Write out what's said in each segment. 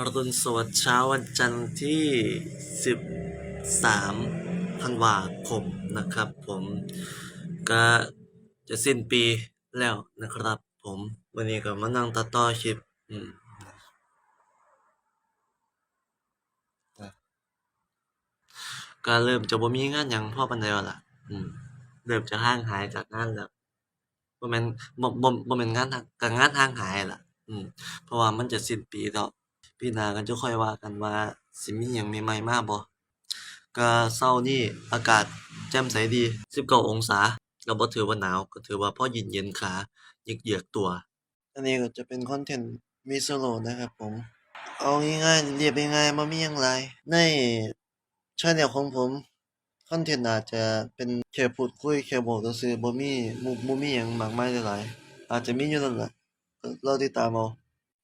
อรุณสวัสดิ์เช้าวันจันทร์ที่ 13ธันวาคมนะครับ ผมก็จะสิ้นปีแล้วนะครับ ผมวันนี้ก็มานั่งตัดต่อคลิปอืมก็เริ่มจะบ่มีงานหยังพ่อปานใดล้วล่ะอืมเริ่มจะห่างหายจากงานแล้วบ่แม่นบ่บ่บ่แม่นงานห่างก็งานห่างหายล่ะ อืมเพราะว่ามันจะสิ้นปีแล้ว ปีหน้าก็จะค่อยว่ากันว่าสิมีหยังใหม่ๆมาบ่ก็เช้านี้อากาศแจ่มใสดี19องศาก็บ่ถือว่าหนาวก็ถือว่าพอเย็นๆขาเยือกๆตัว อันนี้ก็จะเป็นคอนเทนต์มีโซโลนะครับผม เอาง่ายๆเรียบง่ายๆบ่มีหยังหลายใน channel ของผมคอนเทนต์อาจจะเป็นแค่พูดคุยแค่เว้าซื่อบ่มีมุกบ่มีหยังมากมายหลายอาจจะมีอยู่นั่นล่ะก็รอติดตามเอา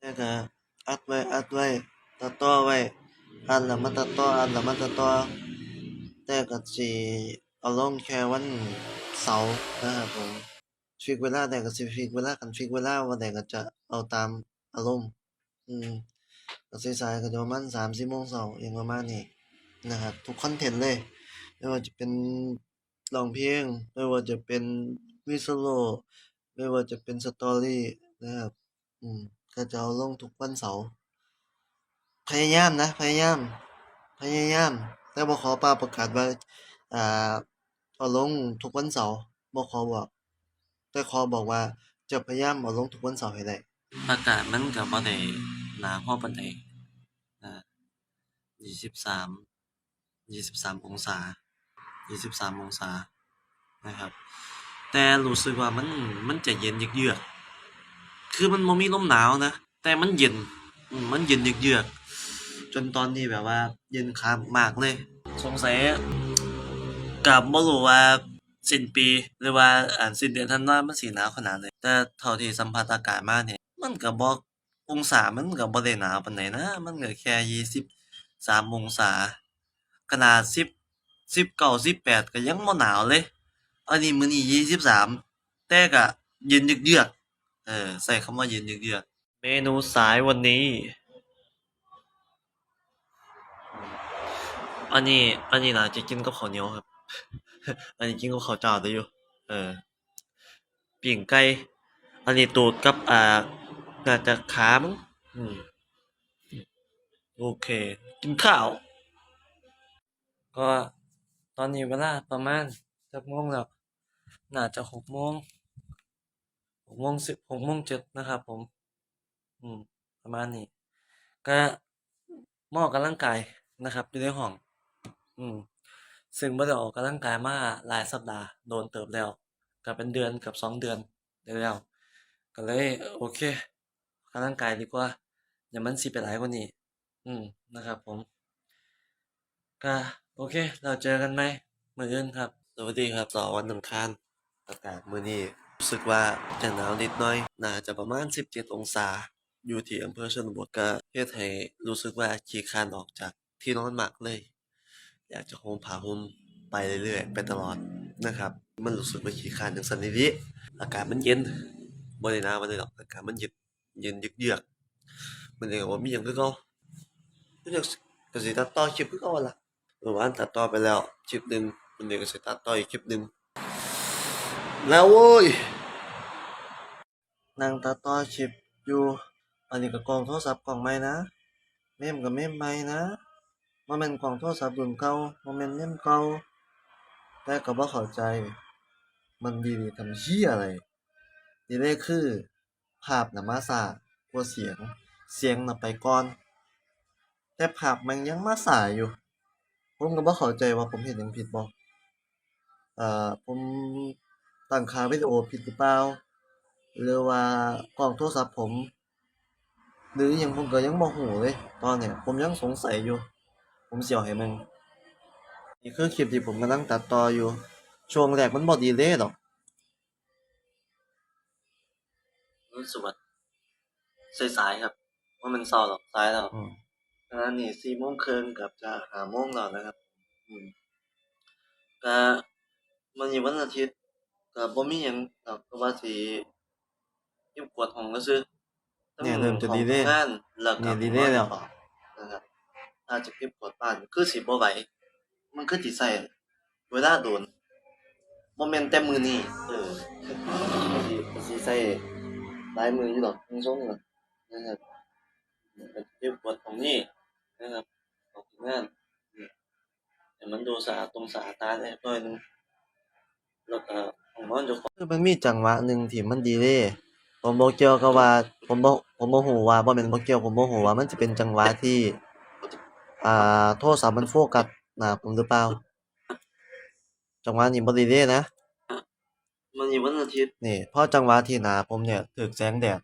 แต่ก็ อัดไว้ อัดไว้ ตัดต่อไว้ อัดแล้วมาตัดต่อ อัดแล้วมาตัดต่อ แต่ก็สิเอาลงแค่วันเสาร์นะครับผม ฟิกเวลาได้ก็สิฟิกเวลาคันฟิกเวลาบ่ได้ก็จะเอาตามอารมณ์ อืมก็สายๆก็จะประมาณ3-4โมงเช้าอย่างประมาณนี้นะครับทุกคอนเทนต์เลย ไม่ว่าจะเป็นร้องเพลง ไม่ว่าจะเป็นวิโซโล ไม่ว่าจะเป็น Story นะครับ อืม ก็จะเอาลงทุกวันเสาร์พยายามนะ พยายาม พยายาม แต่บ่ขอปาประกาศว่าอ่าเอาลงทุกวันเสาร์บ่ขอบอก แต่ขอบอกว่าจะพยายามเอาลงทุกวันเสาร์ให้ได้อากาศมันก็บ่ได้หนาวพอปานใดอ่า23 23 องศา 23 องศานะครับ แต่รู้สึกว่ามันมันจะเย็นเยือกๆ คือมันบ่มีลมหนาวนะ แต่มันเย็น มันเย็นเยือกๆจนตอนนี้แบบว่า เย็นคามากเลย สงสัยก็บ่รู้ว่าสิ้นปีหรือว่าอันสิ้นเดือนธันวามันสิหนาวขนาดใดแต่เท่าที่สัมผัสอากาศมาเนี่ย มันก็บ่องศามันก็บ่ได้หนาวปานใดนนะ มันก็แค่23องศา ขนาด10 19 18ก็ยังบ่หนาวเลย อันนี้มื้อนี้23แต่ก็เย็นเยือก เออใช้คำว่าเย็นเยือกเมนูสายวันนี้ อันนี้ อันนี้น่าจะกินกับข้าวเหนียวครับ อันนี้กินกับข้าวเจ้าได้อยู่ เออปิ้งไก่ อันนี้ตูดกับอ่าน่าจะขามั้งอืมโอเค กินข้าว ก็ตอนนี้เวลาประมาณจักโมงแล้ว น่าจะ6โมง 6โมง10 6โมง7นะครับ ผม อืม ประมาณนี้ ก็มออกกำลังกายนะครับอยู่ในห้อง อืม ซึ่งบ่ได้ออกกำลังกายมาหลายสัปดาห์โดนเติบแล้วก็เป็นเดือนเกือบ2เดือนได้แล้วก็เลยโอเคกกำลังกายดีกว่าเดี๋ยวมันสิไปหลายกว่านี้ อืมนะครับ ผมก็โอเคแล้วเจอกันใหมมืออื่นครับ สวัสดีครับต่อวันอังคารอากาศมื้อนี้ รู้สึกว่าจะหนาวนิดหน่อย น่าจะประมาณ 17 องศา อยู่ที่อำเภอชนบทก็เฮ็ดให้รู้สึกว่าขี้คานออกจากที่นอนมากเลย อยากจะห่มผ้าห่มไปเรื่อยๆ ไปตลอดนะครับ มันรู้สึกว่าขี้คานจังซั้นอีหลีอากาศมันเย็นบ่ได้หนาวปานใดดอกอากาศมันเย็นเย็นเยือกๆมื้อนี้ก็บ่มีหยังคือเก่าก็จักก็สิตัดต่อคลิปคือเก่าล่ะเมื่อวานตัดต่อไปแล้วคลิปหนึ่งวันนี้ก็สิตัดต่ออีกคลิปหนึ่ง แล้วโว้ยนั่งตัดต่อคลิปอยู่ อันนี้ก็กล้องโทรศัพท์กล้องใหม่นะ เมมก็เมมใหม่นะบ่แม่นกล้องโทรศัพท์รุ่นเก่าบ่แม่นเมมเก่าแต่ก็บ่เข้าใจ มันดีดีทำเหี้ยอะไร ดีเลยคือ ภาพน่ะมาช้ากว่าเสียง เสียงน่ะไปก่อน แต่ภาพมันยังมาช้าอยู่ ผมก็บ่เข้าใจว่าผมเฮ็ดหยังผิดบ่เอ่อผม ตั้งค่าวิดีโอผิดหรือเปล่าหรือว่ากล้องโทรศัพท์ผม หรืออิหยังผมก็ยังบ่รู้เลย ตอนเนี้ยผมยังสงสัยอยู่ ผมสิเอาให้เบิ่งนี่คือคลิปที่ผมกำลังตัดต่ออยู่ ช่วงแรกมันบ่ดีเลยดอกอรุณสวัสดิ์สายๆครับบ่แม่นเช้าหรอกสายแล้วอืมขณะนี้4โมงครึ่งเกือบจะ5โมงแล้วนะครับ อืมก็มื้อนี้วันอาทิตย์ ก็บ่มีหยังดอกก็ว่าสิเก็บกวาดห้องซื่อๆเนี่ยเริ่มจะดีเลยงานแล้วก็เนี่ยดีเลยแล้วอาจจะเก็บกวาดบ้านคือสิบ่ไหวมันคือสิใช้เวลาโดนบ่แม่นแต่มื้อนี้เออก็สิก็สิใช้หลายมื้ออยู่ดอกเบิ่งทรงนี่ล่ะนะครับก็เก็บกวาดตรงนี้นะครับของที่งานนี่ให้มันดูสะอาดตรงสะอาดตาได้หน่อยหนึงแล้วก็ ห้องนอนเจ้าของคือมันมีจังหวะหนึ่งที่มันดีเลยผมบ่เกี่ยวกับว่า ผมบ่ผมบ่ฮู้ว่าบ่แม่นบ่เกี่ยวผมบ่ฮู้ว่ามันสิเป็นจังหวะที่ อ่า โทรศัพท์มันโฟกัสหน้าผมหรือเปล่า จังหวะนี้บ่ดีเลยนะ มันอยู่วันอาทิตย์นี่พอจังหวะที่หน้าผมเนี่ยถูกแสงแดด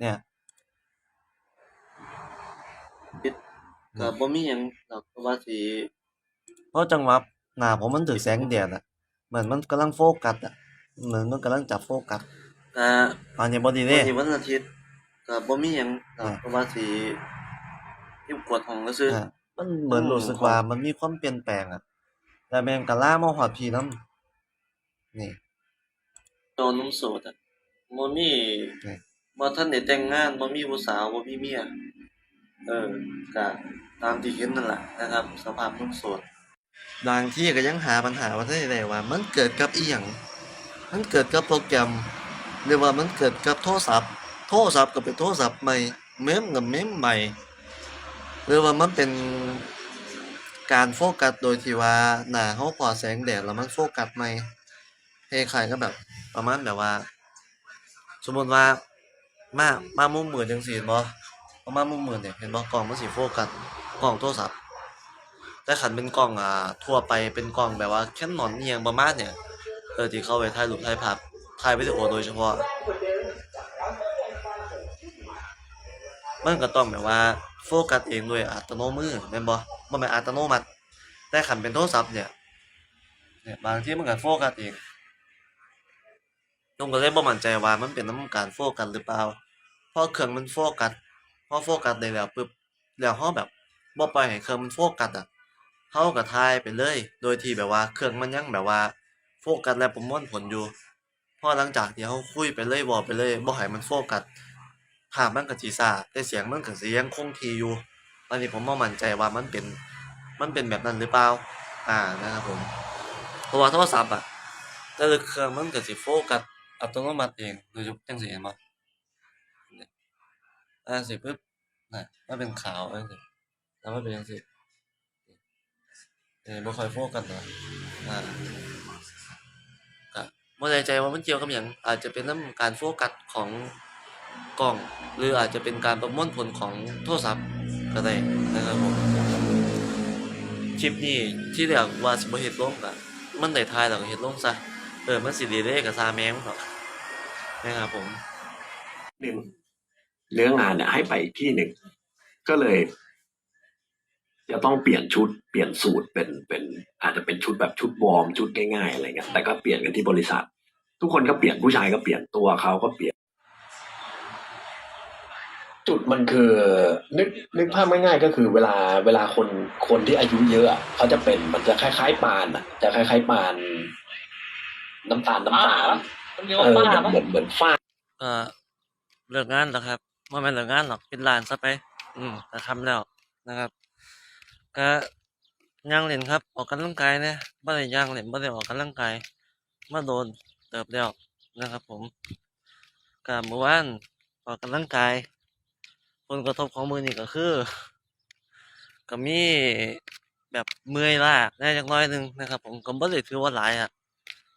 เนี่ยก็บ่มีหยังดอกเพราะว่าสิเพราะจังหวะหน้าผมมันถูกแสงแดดอะ เหมือนมันกำลังโฟกัสอะเหมือนมันกำลังจับโฟกัสอ่าอันนี้บ่ดีเด้วันอาทิตย์ก็บ่มีหยังดอกเพราะว่าสิเก็บกวาดห้องซื่อๆมันเหมือนรู้สึกว่ามันมีความเปลี่ยนแปลงอะแต่แม่งก็ลามมาฮอดพี่นำนี่ตอนหนุ่มโสดอะบ่มีบ่ทันได้แต่งงานบ่มีผู้สาวบ่มีเมีย เออก็ตามที่เห็นนั่นแหละนะครับ สภาพหนุ่มโสด บางที่ก็ยังหาปัญหาว่าได้ได้ว่า มันเกิดกับอีหยังมันเกิดกับโปรแกรม หรือว่ามันเกิดกับโทรศัพท์ โทรศัพท์ก็เป็นโทรศัพท์ใหม่เมมก็เมมใหม่ หรือว่ามันเป็นการโฟกัสโดยที่ว่าหน้าเราพอแสงแดดแล้วมันโฟกัสใหม่คล้ายๆกับแบบประมาณแบบว่า สมมติว่ามามามุมมืดจังซี่เห็นบ่พอมามุมมืดเนี่ยเห็นบ่กล้องมันสิโฟกัสกล้องโทรศัพท์ แต่คันเป็นกล้องอ่าทั่วไปเป็นกล้องแบบว่า Canon อิหยังประมาณเนี่ยเออที่เขาไว้ถ่ายรูปถ่ายภาพถ่ายวิดีโอโดยเฉพาะ มันก็ต้องแบบว่าโฟกัสเองโดยอัตโนมือแม่นบ่บ่แม่นอัตโนมัติแต่คันเป็นโทรศัพท์เนี่ยเนี่ยบางทีมันก็โฟกัสเองผมก็เลยบ่มั่นใจว่ามันเป็นน้ำการโฟกัสหรือเปล่าพอเครื่องมันโฟกัสพอโฟกัสได้แล้วปึ๊บแล้วเราแบบบ่ปล่อยให้เครื่องมันโฟกัสอะ เราก็ถ่ายไปเลย โดยที่แบบว่าเครื่องมันยังแบบว่า โฟกัสและประมวลผลอยู่พอหลังจากที่เราคุยไปเลยเว้าไปเลยบ่ให้มันโฟกัสภาพมันก็สิช้าแต่เสียงมันก็สิยังคงที่อยู่อันนี้ผมบ่มั่นใจว่ามันเป็นมันเป็นแบบนั้นหรือเปล่า อ่านะครับผม เพราะว่าโทรศัพท์อะแต่ละเครื่องมันก็สิโฟกัสอัตโนมัติเองโดยเฉพาะจังซี่เห็นบ่อ่าสิปึ๊บน่ะมันเป็นขาวจังซี่แล้วมันเป็นจังซี่ เออบ่ค่อยโฟกัสนะอ่าก็บ่แน่ใจว่ามันเกี่ยวกับหยังอาจจะเป็นนำการโฟกัสของกล้อง หรืออาจจะเป็นการประมวลผลของโทรศัพท์ก็ได้นะครับผมคลิปนี้ที่แรกว่าสิบ่เฮ็ดลงก็มันได้ถ่ายแล้วก็เฮ็ดลงซะเออมันสิดีเลยก็ซาแมงเนาะนะครับผมหนึ่งเนื้องานเนี่ยให้ไปที่หนึ่งก็เลย จะต้องเปลี่ยนชุดเปลี่ยนสูตรเป็นเป็นอาจจะเป็นชุดแบบชุดวอร์มชุดง่ายๆอะไรเงี้ยแต่ก็เปลี่ยนกันที่บริษัท ทุกคนก็เปลี่ยนผู้ชายก็เปลี่ยนตัวเขาก็เปลี่ยน จุดมันคือนึกนึกภาพง่ายๆก็คือเวลาเวลาคนคนที่อายุเยอะอะเขาจะเป็นมันจะคล้ายๆปานอะจะคล้ายๆปาน น้ำตาลน้ำตาลมันเรียกเอว่าอป้าเหมือนปะเหมือนเหมือนฝ้าก็เลิกงานแล้วครับบ่แม่นเลิกงานหรอกปิดร้านซะไป อืมก็ค่ำแล้วนะครับ ก็ย่างเล่นครับ ออกกำลังกายนะบ่ได้ย่างเล่นบ่ได้ออกกำลังกาย มาโดนเติบแล้วนะครับ ผมก็เมื่อวานออกกำลังกาย ผลกระทบของมือนี้ก็คือ ก็มีแบบเมื่อยล้าแน่จักน่อยหนึงนะครับ ผมก็บ่ได้ถือว่าหลายอะ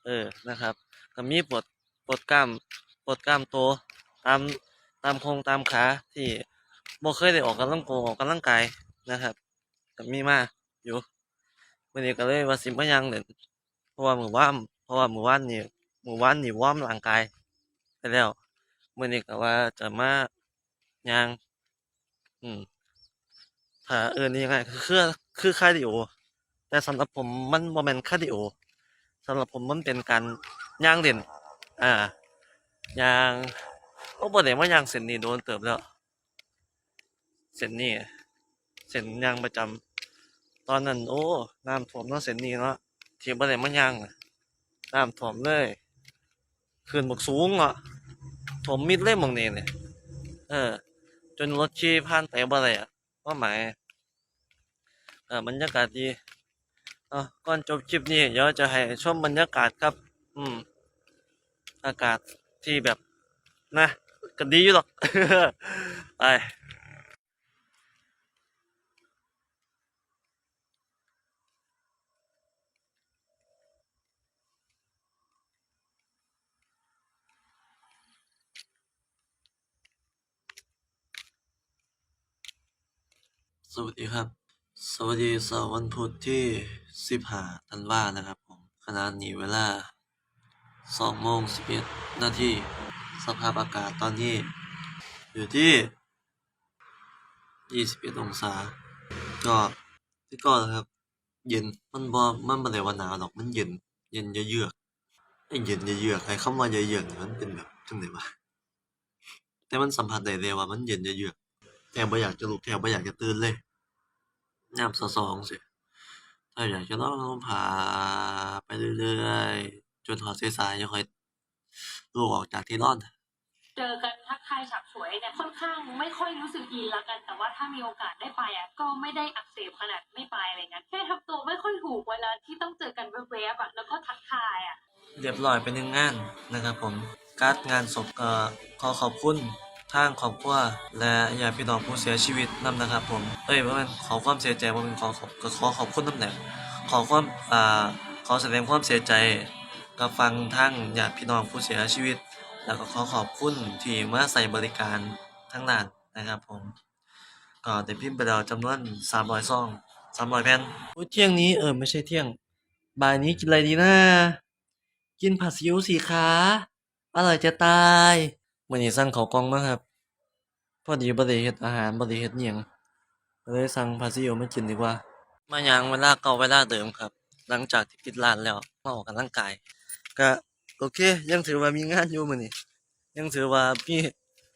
เออนะครับ ก็มีปวดปวดกล้ามปวดกล้ามโตตามตามโครงตามขาที่บ่เคยได้ออกกำลังโกออกกำลังกายนะครับ มีมาอยู่มื้อนี้ก็เลยว่าสิมาย่างเล่นเพราะว่ามือวานเพราะว่ามือวานนี่มือวานนี่วอร์มร่างกายไปแล้วมื้อนี้ก็ว่าจะมาย่างอืมถ้าเอิ้นยังไงคือคือคาดิโอแต่สำหรับผมมันบ่แม่นคาดิโอสำหรับผมมันเป็นการย่างเล่นอ่าย่างโอ้บ่ได้มาย่างเส้นนี้โดนเติบแล้วเส้นนี้เส้นย่างประจำ ตอนนั้นโอ้น้ำท่วมเนาะเส้นนี้เนาะที่บ่ได้มาย่างน้ำท่วมเลยขึ้นบักสูงอะท่วมมิดเลยมองนี้เนี่ยเออ จนรถขี่ผ่านไปบ่ได้อะว่าหมายเอ่อบรรยากาศดีเอะก่อนจบคลิปนี้เดี๋ยวจะให้ชมบรรยากาศครับ อืม อากาศที่แบบนะก็ดีอยู่หรอก ไป สวัสดีครับ สวัสดีเสาร์วันพุธที่สิบห้าธันวานะครับผมขณะนี้เวลาสองโมงสิบเอ็ดนาทีสภาพอากาศตอนนี้ อยู่ที่ยี่สิบเอ็ดองศา ก็ที่ก็นะครับ เย็นมันบ่มันบ่ได้ว่าหนาวดอกมันเย็น เย็นเยือกไอ้เย็นเยือกไอ้คำว่าเยือกมันเป็นแบบจังไดวะแต่มันสัมผัสได้เลยว่ามันเย็นเยือกแทบบ่อยากจะลุกแทบบ่อยากจะตื่นเลย ยามเช้าๆจั่งซี้ถ้าอยากจะนอนก็ผาไปเรื่อยๆ จนฮอดสายๆจั่งค่อยลุกออกจากที่นอน เจอกันทักทายฉับฉวยเนี่ยค่อนข้างไม่ค่อยรู้สึกอินละกัน แต่ว่าถ้ามีโอกาสได้ไปอะก็ไม่ได้อักเสบขนาดไม่ไปอะไรเงี้ยแค่ทำตัวไม่ค่อยถูกเวลาที่ต้องเจอกันแวบๆอะแล้วก็ทักทายอะเรียบร้อยไปหนึ่งงานนะครับผมการ์ดงานศพก็ขอขอบคุณ ทางครอบครัวและญาติพี่น้องผู้เสียชีวิตนํนะครับ ผมเอ้ยบ่แม่นขอความเสียใจบ่แม่นขอขอบขอขอบคุณนำแหละขอความอ่าขอแสดงความเสียใจกับฟังทางญาติพี่น้องผู้เสียชีวิต แล้วก็ขอขอบคุณที่มาใส่บริการทั้งร้านนะครับผมก็ได้พิมพ์ไปแล้วจำนวน300ซอง300แผ่นเที่ยงนี้เออไม่ใช่เที่ยง บ่ายนี้กินอะไรดีนะ กินผัดซีอิ๊วสิคะอร่อยจะตาย มื้อนี้สั่งข้าวกล่องมาครับ พอดีบ่ได้เฮ็ดอาหารบ่ได้เฮ็ดอิหยังเลยสั่งผัดซีอิ๊วมากินดีกว่า มายังเวลาเก่าเวลาเดิมครับ หลังจากที่ปิดร้านแล้วมาออกกำลังกาย ก็โอเค ยังถือว่ามีงานอยู่มื้อนี้ยังถือว่ามี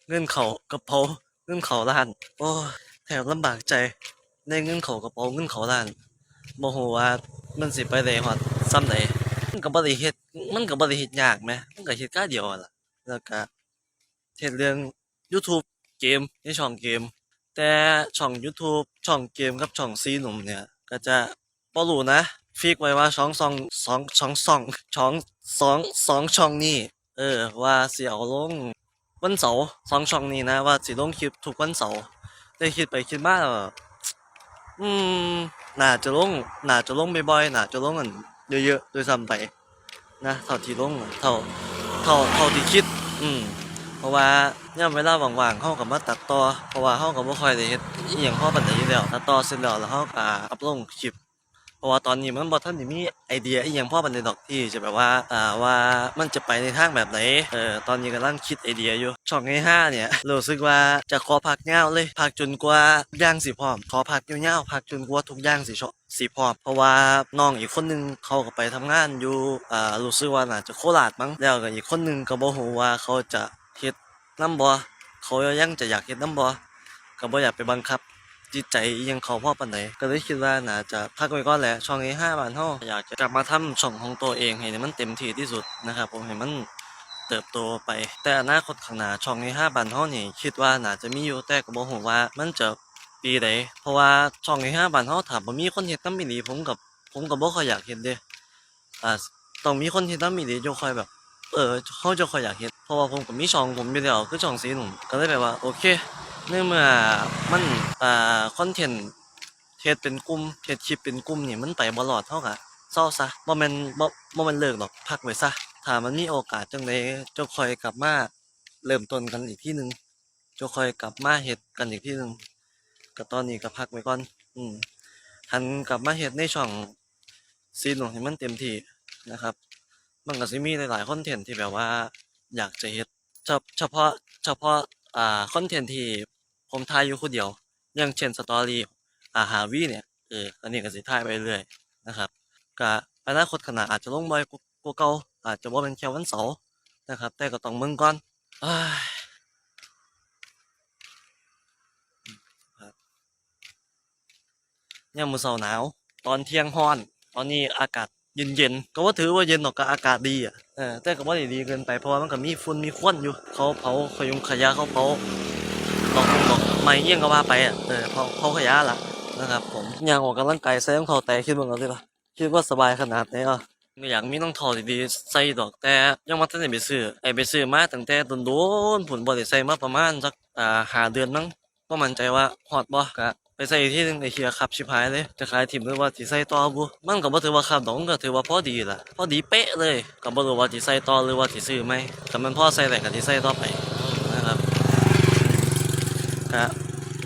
เงินเขากระเป๋าเงินเขาร้าน โอ้แทบลำบากใจได้เงินเขากระเป๋าเงินเขาร้านบ่ฮู้ว่ามันสิไปได้ฮอดส่ำใดมันก็บ่ได้เฮ็ดมันก็บ่ได้เฮ็ดยากแหมมันก็เฮ็ดกาเดียวล่ะแล้วก็ เฮ็ดเรื่อง YouTube เกมในช่องเกม แต่ช่อง YouTube ช่องเกมกับช่องซีหนุ่มเนี่ยก็จะบ่รู้นะ ฟิกไว้ว่าช่องซองสองช่องซ่องช่องสองสองช่องนี้เออว่าเสิเอาลงวันเสาร์สองช่องนี้นะ ว่าสิลงคลิปทุกวันเสาร์แต่คิดไปคิดมาแล้วอืมน่าจะลงน่าจะลงบ่อยๆน่าจะลงอันเยอะๆโดยซ้ำไปนะเท่าที่ลงเท่าเท่าเท่าที่คิด อืม เพราะว่ายามเวลาว่างๆเฮาก็มาตัดต่อเพราะว่าเฮาก็บ่ค่อยได้เฮ็ดอีหยังพอปานใดอยู่แล้วตัดต่อเสร็จแล้วแล้วเฮาก็อัปลงคลิปเพราะว่าตอนนี้มันบ่ทันได้มีไอเดียอีหยังพอปานใดดอกที่จะแบบว่าอ่าว่ามันจะไปในทางแบบไหนเออตอนนี้กำลังคิดไอเดียอยู่ช่องที่5เนี่ยรู้สึกว่าจะขอพักยาวเลยพักจนกว่าอย่างสิพร้อมขอพักยาวๆพักจนกว่าทุกอย่างสิชสิพรอมเพราะว่าน้องอีกคนหนึงเขาก็ไปทำงานอยู่อ่ารู้สึกว่าน่าจะโคราชมั้งแล้วก็อีกคนหนึงก็บ่ฮู้ว่าเขาจะ น้ำบ่เขายังจะอยากเฮ็ดน้ำบ่ก็บ่อยากไปบังคับ จิตใจยังเขาพ่อปานใดก็เลยคิดว่าน่าจะพักไว้ก่อนแหละช่องนี้5บาทเฮาอยากจะกลับมาทำช่องของตัวเองให้มันเต็มที่ที่สุดนะครับผมให้มันเติบโตไป แต่อนาคตข้างหน้าช่องนี้5บาทเฮานี่คิดว่าน่าจะมีอยู่แต่ก็บ่ฮู้ว่ามันจะปีใดเพราะว่าช่องนี้5บาทเฮาถ้าบ่มีคนเฮ็ดนำอีหลีผมกับผมก็บ่ค่อยอยากเฮ็ดเด้อ่าต้องมีคนเฮ็ดนำอีหลีจะค่อยแบบ เออเขาจะคอยอยากเฮ็ดเพราะว่าผมก็มีช่องผมอยู่แล้วคือช่องสีหนุ่มก็เลยแบบว่า โอเคในเมื่อมันอ่าคอนเทนต์เฮ็ดเป็นกลุ่มเฮ็ดคลิปเป็นกลุ่มนี่มันไปบ่รอดเท่ากับเศร้าซะบ่แม่นบ่บ่แม่นเลิกหรอกพักไว้ซะถ้ามันมีโอกาสจังไดจะคอยกลับมาเริ่มต้นกันอีกที่หนึ่งจะคอยกลับมาเฮ็ดกันอีกที่หนึ่งก็ตอนนี้ก็พักไว้ก่อน อืมหันกลับมาเฮ็ดในช่องซีนของให้มันเต็มที่นะครับ มันก็สิมีหลายๆคอนเทนต์ที่แบบว่า อยากจะเฮ็ดเฉพาะเฉพาะอ่าคอนเทนต์ที่ผมถ่ายอยู่คนเดียว อย่างเช่นสตอรี่อ่าหาวีเนี่ยเอออันนี้ก็สิถ่ายไปเรื่อยนะครับก็อนาคตข้างหน้าอาจจะลงบ่อยกว่ากว่าเก่าอาจจะบ่เป็นแค่วันเสาร์นะครับ แต่ก็ต้องเบิ่งก่อนอ้ายครับยมือเช้าหนาว ตอนเที่ยงร้อน ตอนนี้อากาศ เย็นๆก็ว่าถือว่าเย็นหรอกก็อากาศดีอะเออแต่ก็บ่ได้ดีเกินไปเพราะว่ามันก็มีฝุ่นมีควันอยู่ เขาเผาขยุงขยะเขาเผาดอกดอกไม้เอี้ยงก็ว่าไปอะเออเผาเผาขยะล่ะนะครับผมยางออกกำลังกายใส่รองเท้าแตะคิดว่าเอาสิล่ะคิดว่าสบายขนาดไหนอะไม่อยากมีรองเท้าดีๆใส่ดอกแต่ยังมาทันได้ไปซื้อไอ้ไปซื้อมาตั้งแต่โดนๆผลบ่ได้ใส่มาประมาณสักอ่าหาเดือนมั้งบ่มั่นใจว่าฮอดบ่ก็ไป ใส่ที่หนึงไอ้เหี้ยขับชิบหายเลยจะขายถิ่มหรือว่าสิใส่ต่อบ่มันก็บ่ถือว่าขับดอกมันก็ถือว่าพอดีล่ะพอดีเป๊ะเลยก็บ่รู้ว่าสิใส่ต่อหรือว่าสิซื้อไหมแต่มันพอใส่ได้ก็สิใส่ต่อไปนะครับก็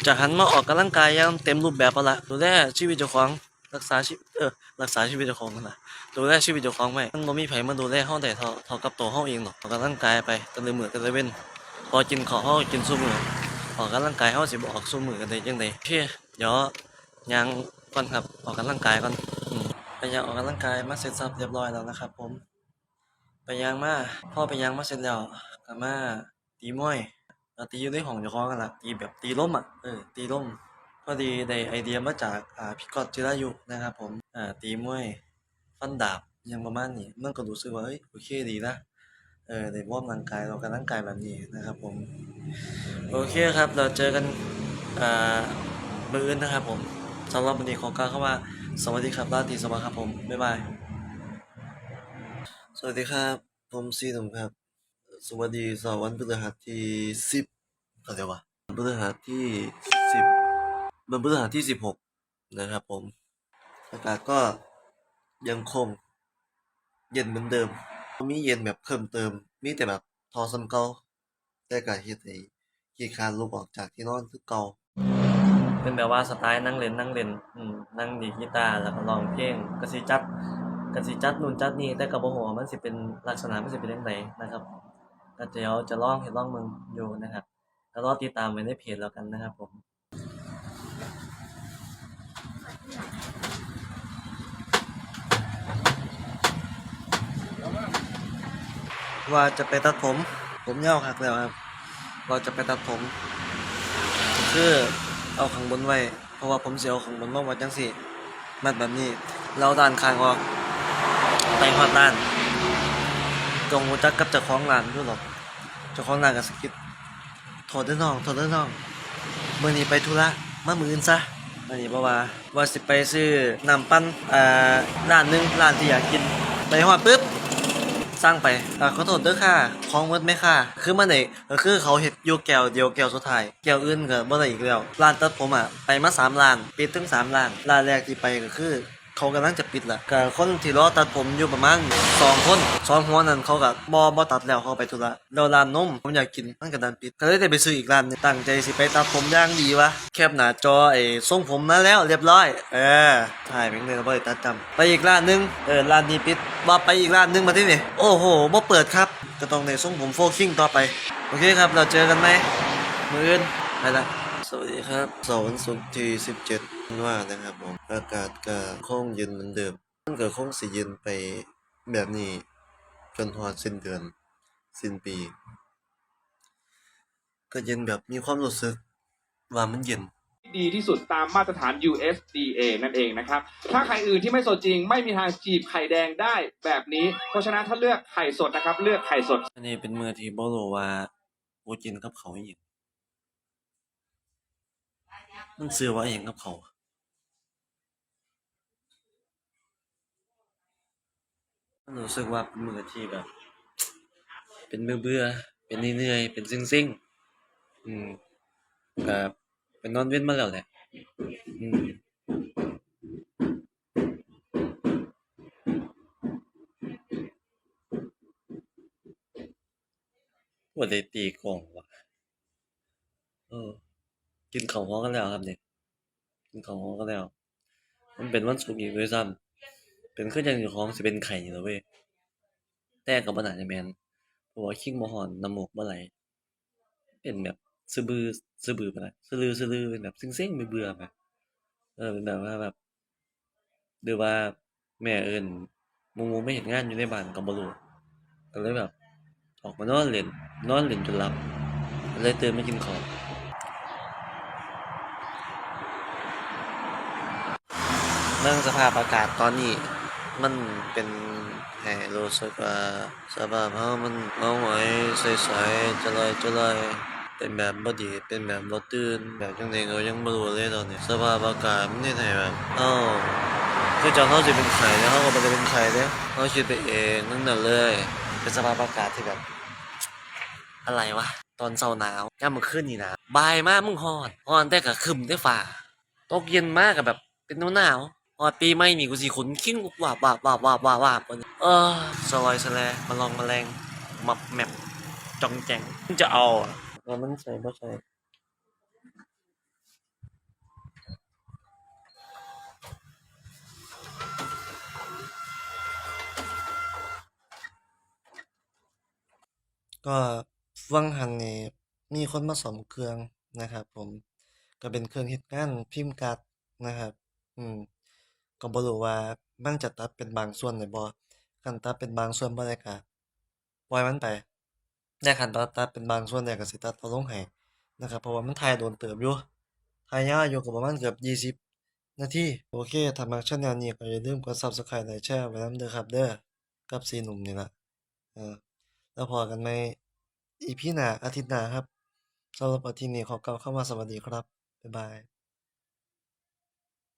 จะหันมาออกกำลังกายอย่างเต็มรูปแบบแล้วล่ะดูแลชีวิตเจ้าของรักษาชีวิตเออรักษาชีวิตเจ้าของนั่นล่ะดูแลชีวิตเจ้าของไว้มันบ่มีไผมาดูแลเฮาได้เท่าเท่ากับตัวเฮาเองหรอกออกกำลังกายไปแต่ละมื้อแต่ละเว้นพอกินข้าวเฮากินซุมื้อ ออกกำลังกายเฮาสิบ่ออกซุมือกันได้จังได๋โอเคเดี๋ยวย่างก่อนครับออกกำลังกายก่อนอืมไปยางออกกำลังกายมาเสร็จสับเรียบร้อยแล้วนะครับ ผม ไปยางมาพ่อไปยางมาเสร็จแล้วก็มาตีมวยตีอยู่ในห้องเจ้าของกันละตีแบบตีล้มอะเออตีล้มพอดีได้ไอเดียมาจากอ่าพี่กอดจิรายุนะครับผมอ่าตีมวยฟันดาบยังประมาณนี้มันก็รู้สึกว่าเฮ้ยโอเคดีนะ เออได้วอร์มร่างกายเรากำลังกายแบบนี้นะครับผม โอเคครับ เราเจอกันอ่ามืออื่นนะครับผมสำหรับวันนี้ขอกล่าวเข้ามาสวัสดีครับราตรีสวัสดิ์ครับผม บ๊ายบาย สวัสดีครับ ผมซีหนุ่มครับ สวัสดีสวันพฤหัสที่สิบอะไรวะวันพฤหัสที่สิบวันพฤหัสที่สิบหกนะครับผม อากาศก็ยังคงเย็นเหมือนเดิม มีเย็นแบบเพิ่มเติม มีแต่แบบทอซ้ำเก่า แต่ก็เฮ็ดให้ขี้คร้านลุกออกจากที่นอนคือเก่าเป็นแบบว่าสไตล์นั่งเล่นนั่งเล่น อืม นั่งดีดกีตาร์แล้วก็ร้องเพลงก็สิจัดก็สิจัดนู่นจัดนี่แต่ก็บ่ฮู้ว่ามันสิเป็นลักษณะมันสิเป็นจังไดนะครับก็เดี๋ยวจะลองเฮ็ดลองเบิ่งอยู่นะครับก็รอติดตามไว้ในเพจแล้วกันนะครับผม ว่าจะไปตัดผม ผมยาวคักแล้วครับ เราจะไปตัดผม คือเอาข้างบนไว้ เพราะว่าผมเสิเอาข้างบนมาไว้จังซี่ มัดแบบนี้แล้วด้านข้างออกไปฮอดด้าน จงรู้จักกับเจ้าของร้านด้วยหรอกเจ้าของร้านก็สกิดโทษเด้น้องโทษเด้น้องเมื้อนี้ไปธุระมามืออื่นซะอันนี้เพราะว่าว่าสิไปซื้อน้ำปั่นอ่าร้านหนึงร้านที่อยากกินไปฮอดปึ๊บ สร้างไปอ่าขอโทษเด้อค่ะของเมดไหมค่ะ คือมันนี่ก็คือเขาเห็ดอยู่แก้วเดียวแก้วสุดท้ายแก้วอื่นก็บ่ได้อีกแล้วร้านตัดผมอะไปมาสามร้านปิดถึงสามร้านร้านแรกที่ไปก็คือ เขากำลังจะปิดละก็คนที่รอตัดผมอยู่ประมาณสองคนสองหัวนั้นเขาก็บ่บ่ตัดแล้วเขาไปธุระแล้วร้านนมผมอยากกินมันก็ดันปิดก็เลยได้ไปซื้ออีกร้านนึงตั้งใจสิไปตัดผมย่างดีวะแคบหน้าจอไอ้ทรงผมมาแล้วเรียบร้อย เออถ่ายเป็นเลยบ่ได้ตัดจำไปอีกร้านหนึงเออร้านนี้ปิดว่าไปอีกร้านหนึงมาที่นี่โอ้โหบ่เปิดครับก็ต้องในทรงผมโฟคิงต่อไปโอเคครับเราเจอกันไหมมืออื่นไปละ วัสดีครับเสาร์วันศุกร์ที่ 17ธันวานะครับผม อากาศก็คงเย็นเหมือนเดิม มันก็คงสิเย็นไปแบบนี้ จนฮอดสิ้นเดือน สิ้นปี ก็เย็นแบบมีความรู้สึกว่ามันเย็นดีที่สุดตามมาตรฐาน USDA นั่นเองนะครับ ถ้าไข่อื่นที่ไม่สดจริง ไม่มีทางจีบไข่แดงได้แบบนี้ เพราะฉะนั้นถ้าเลือกไข่สดนะครับ เลือกไข่สด อันนี้เป็นมือที่บ่รู้ว่าบ่กินกับเขาวอีหยัง มันชื่อว่าอิหยังกับเขาวมันรู้สึกว่าเป็นมือที่แบบ เป็นเบื่อๆเป็นเหนื่อยๆเป็นซิ่งๆอืมก็เป็นนอนเว้นมาแล้วแหละอืมบ่ได้ตีกองว่ะเออ กินข้าวฮ้องกันแล้วครับเนี่ยกินข้าวฮ้องกันแล้ว มันเป็นวันศุกร์อีกด้วยซ้ำเป็นคือจังเจ้าของสิเป็นไข้นี่ล่ะเว้ยแต่ก็บ่น่าจะแมนเพราะว่าคิงบ่ฮ้อนน้ำหมกบ่ไหลเป็นแบบสะบือสะบือปานใดสะลือสะลือเป็นแบบเซ็งๆเบื่อๆแบบเออเป็นแบบว่าแบบหรือว่าแม่เอิ้นหมู่ๆมาเฮ็ดงานอยู่ในบ้านก็บ่รู้ก็เลยแบบ ออกมานอนเล่นนอนเล่นจนหลับเลยตื่นมากินข้าว เรื่องสภาพอากาศตอนนี้มันเป็นให้รู้สึกว่าสภาพเฮามันเอาไว้ใสๆจะลอยจะลอยเป็นแบบบ่ดีเป็นแบบบ่ตื่นแบบจังไดก็ยังบ่รู้เลยตอนนี้สภาพอากาศมันเฮ็ดให้แบบเอ้าคือจังเราสิเป็นไข้แต่เราก็บ่ได้เป็นไข้เดะเราคิดไปเองนั่นน่ะเลย เป็นสภาพอากาศที่แบบ อะไรวะ ตอนเช้าหนาวยามมื้อคืนนี่หนาวบ่ายมามึงฮ้อนฮ้อนแต่ก็ครึ้มแต่ฟ้าตกเย็นมาก็แบบเป็นหนาว ๆฮอปีใหม่นี่กูสิขนคิ้งวาบวาบวาบวาบวาบวาบเออสลอยสแลมาลองมาแมลงมับแมปจองแจงจะเอาอะแล้วมันใส่บ่ใส่ก็วังหันนี่มีคนมาซ่อมเครื่องนะครับ ผมก็เป็นเครื่องเฮ็ดงานพิมพ์การ์ดนะครับ อืม ก็บ่รู้ว่ามันจะตัดเป็นบางส่วนได้บ่คันตัดเป็นบางส่วนบ่ได้ก็ปล่อยมันไปแต่คันตัดตัดเป็นบางส่วนได้ก็สิตัดเอาลงให้นะครับ เพราะว่ามันถ่ายโดนเติบอยู่ถ่ายยาวอยู่ก็ประมาณเกือบ20นาทีโอเคถ้ามักชาแนนี้ก็อย่าลืมกด Subscribe ไลค์แชร์ไว้นำเด้อครับเด้อกับ4หนุ่มนี่ล่ะเออแล้วพอกันใหม่ EP หน้าอาทิตย์หน้าครับสำหรับอาทิตย์นี้ขอกล่าวคำว่าสวัสดีครับ บ๊ายบาย